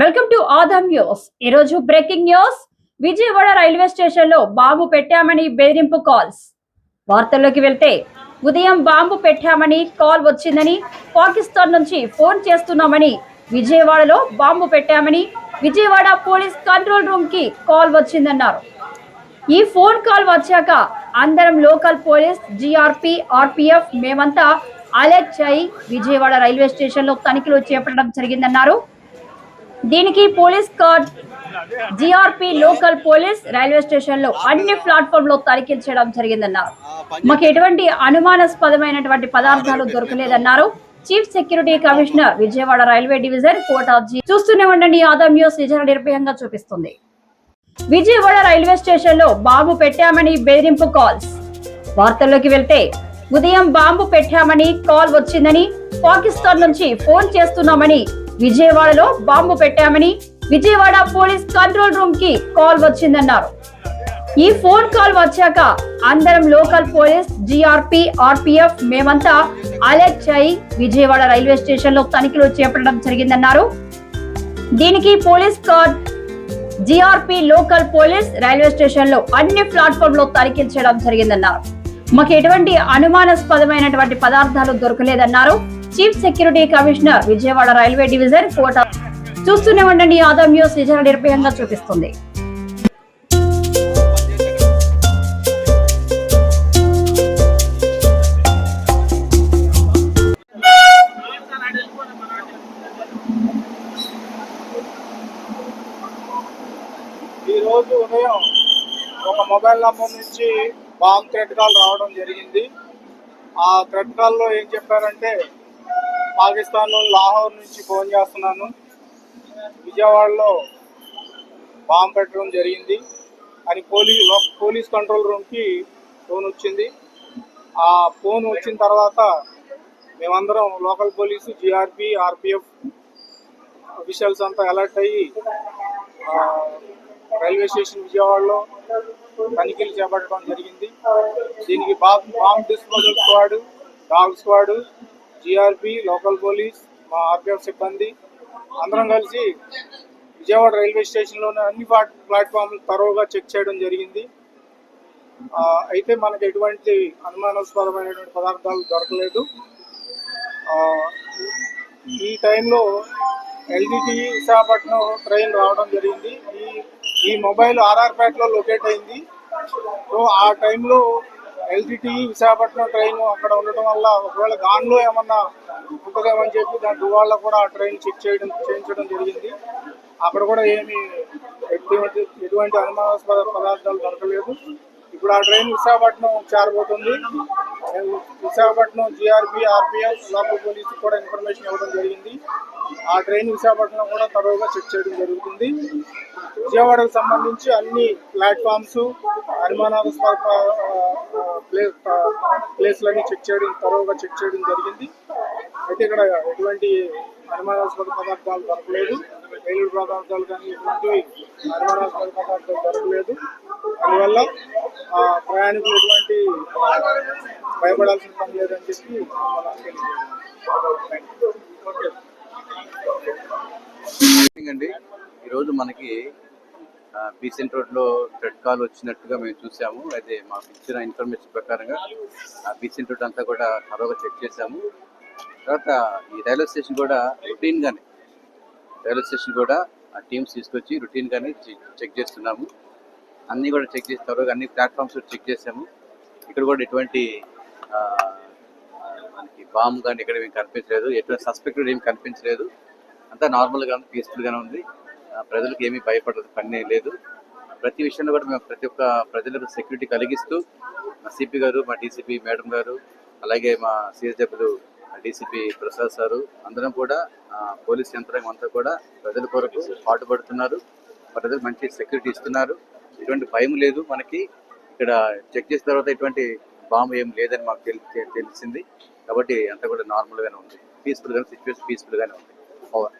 Welcome to Adam news. ఈ రోజు breaking news. Vijayawada railway స్టేషన్లో బాంబు పెట్టామని బెదిరింపు కాల్స్. వార్తల్లోకి వెళ్తే ఉదయం బాంబు పెట్టామని కాల్ వచ్చిందని పాకిస్తాన్ నుంచి ఫోన్ చేస్తున్నామని విజయవాడలో బాంబు పెట్టామని విజయవాడ పోలీస్ కంట్రోల్ రూమ్కి కాల్ వచ్చిందన్నారు. ఈ ఫోన్ కాల్ వచ్చాక అందరం లోకల్ పోలీస్ జిఆర్పి ఆర్పిఎఫ్ మేమంతా అలర్ట్ అయి విజయవాడ రైల్వే స్టేషన్లో తనిఖీలు చేపట్టడం జరిగిందన్నారు. దీనికి police card GRP local police railway స్టేషన్లో అన్ని ప్లాట్ఫామ్లో తనిఖీలు చేయడం జరిగిందన్నారు మాకు ఎటువంటి అనుమానాస్పదమైనటువంటి పదార్థాలు దొరకలేదన్నారు. Chief security commissioner Vijayawada railway division కోటాజీ చూస్తూనే ఉండండి ఆదాం న్యూస్ నిజాలు నిర్భయంగా చూపిస్తుంది. విజయవాడ రైల్వే స్టేషన్లో బాంబు పెట్టామని బెదిరింపు కాల్స్. వార్తల్లోకి వెళ్తే ఉదయం బాంబు పెట్టామని కాల్ వచ్చిందని పాకిస్తాన్ నుంచి ఫోన్ చేస్తున్నామని విజయవాడలో బాంబు పెట్టామని విజయవాడ పోలీస్ కంట్రోల్ రూమ్కి కాల్ వచ్చిందన్నారు. ఈ ఫోన్ కాల్ వచ్చాక అందరం లోకల్ పోలీస్ జిఆర్పి ఆర్పిఎఫ్ మేమంతా అలర్ట్ అయి విజయవాడ రైల్వే స్టేషన్లో తనిఖీలు చేపట్టడం జరిగిందన్నారు. దీనికి police card GRP local police railway స్టేషన్లో అన్ని ప్లాట్ఫామ్లో తనిఖీలు చేయడం జరిగిందన్నారు. మాకు ఎటువంటి అనుమానాస్పదమైనటువంటి పదార్థాలు దొరకలేదన్నారు. Chief security commissioner Vijayawada railway division కోట. చూస్తూనే ఉండండి ఆదాం న్యూస్ నిజాలు నిర్భయంగా చూపిస్తుంది. ఉదయం ఒక మొబైల్ నంబర్ నుంచి బాంబ్ థ్రెడ్ కాల్ రావడం జరిగింది. ఆ థ్రెడ్ కాల్లో ఏం చెప్పారంటే పాకిస్తాన్ లాహోర్ నుంచి ఫోన్ చేస్తున్నాను. విజయవాడలో బాంబు పెట్టడం జరిగింది. అని పోలీస్ పోలీస్ కంట్రోల్ రూమ్కి ఫోన్ వచ్చింది. ఆ ఫోన్ వచ్చిన తర్వాత మేమందరం local police GRP RPF officials అంతా అలర్ట్ అయ్యి రైల్వే స్టేషన్ విజయవాడలో తనిఖీలు చేపట్టడం జరిగింది. దీనికి bomb bomb disposal squad dog squad GRP local police మా ఆర్పిఎఫ్ సిబ్బంది అందరం కలిసి విజయవాడ రైల్వే స్టేషన్లోని అన్ని ప్లాట్ఫామ్లు తరోగా చెక్ చేయడం జరిగింది. అయితే మనకు ఎటువంటి అనుమానాస్పదమైనటువంటి పదార్థాలు దొరకలేదు. ఈ టైంలో ఎల్డిటి విశాఖపట్నం ట్రైన్ రావడం జరిగింది. ఈ ఈ మొబైల్ ఆర్ఆర్పేటలో లొకేట్ అయింది. సో ఆ టైంలో ఎల్టీటీ విశాఖపట్నం ట్రైన్ అక్కడ ఉండటం వల్ల ఒకవేళ దానిలో ఏమన్నా ఉంటుందేమని చెప్పి దాని దువాళ్ళ కూడా ఆ ట్రైన్ చెక్ చేయడం చేయించడం జరిగింది. అక్కడ కూడా ఏమి ఎటువంటి ఎటువంటి అనుమానాస్పద పదార్థాలు దొరకలేదు. ఇప్పుడు ఆ train Visakhapatnam చేరబోతుంది. Visakhapatnam GRP RPF local police కూడా ఇన్ఫర్మేషన్ ఇవ్వడం జరిగింది. ఆ ట్రైన్ విశాఖపట్నం కూడా తరువుగా చెక్ చేయడం జరుగుతుంది. విజయవాడకు సంబంధించి అన్ని ప్లాట్ఫామ్స్ అనుమానాస్పద ప్లేస్ ప్లేస్లన్నీ చెక్ చేయడం తరువుగా చెక్ చేయడం జరిగింది. అయితే ఇక్కడ ఎటువంటి అనుమానాస్పద పదార్థాలు దొరకలేదు. రైలు పదార్థాలు కానీ ఎటువంటివి అనుమానాస్పద పదార్థాలు దొరకలేదు. అందువల్ల ప్రయాణికులు ఎటువంటి భయపడాల్సిన పని లేదని చెప్పి అండి ఈరోజు మనకి బీసెంట్ రోడ్లో రెడ్ కాల్ వచ్చినట్టుగా మేము చూసాము. అయితే మాకు ఇచ్చిన ఇన్ఫర్మేషన్ ప్రకారంగా ఆ బీసెంట్ రోడ్ అంతా కూడా తరోగా చెక్ చేసాము తర్వాత ఈ రైల్వే స్టేషన్ కూడా రొటీన్గానే రైల్వే స్టేషన్ కూడా ఆ టీమ్స్ తీసుకొచ్చి రొటీన్గానే చెక్ చేస్తున్నాము. అన్నీ కూడా చెక్ చేసి తర్వాత అన్ని ప్లాట్ఫామ్స్ చెక్ చేసాము ఇక్కడ కూడా ఎటువంటి మనకి బాంబు కానీ ఇక్కడ ఏమి కనిపించలేదు. ఎటువంటి సస్పెక్టెడ్ ఏమి కనిపించలేదు. అంతా నార్మల్గా ఉంది పీస్ఫుల్గానే ఉంది. ప్రజలకు ఏమీ భయపడదు పని లేదు. ప్రతి విషయంలో కూడా మేము ప్రతి ఒక్క ప్రజలకు సెక్యూరిటీ కలిగిస్తూ మా సిపి గారు మా డీసీపీ మేడం గారు అలాగే మా సిఎస్డబ్ల్యూ డీసీపీ ప్రసాద్ సారు అందరం కూడా పోలీస్ యంత్రాంగం అంతా కూడా ప్రజల కొరకు పాటుపడుతున్నారు. ప్రజలకు మంచి సెక్యూరిటీ ఇస్తున్నారు. ఎటువంటి భయం లేదు మనకి. ఇక్కడ చెక్ చేసిన తర్వాత ఎటువంటి బాంబు ఏం లేదని మాకు తెలి- తెలిసింది. కాబట్టి అంతా కూడా నార్మల్గానే ఉంది. పీస్ఫుల్గానే సిచ్యువేషన్ పీస్ఫుల్గానే ఉంది. ఓవర్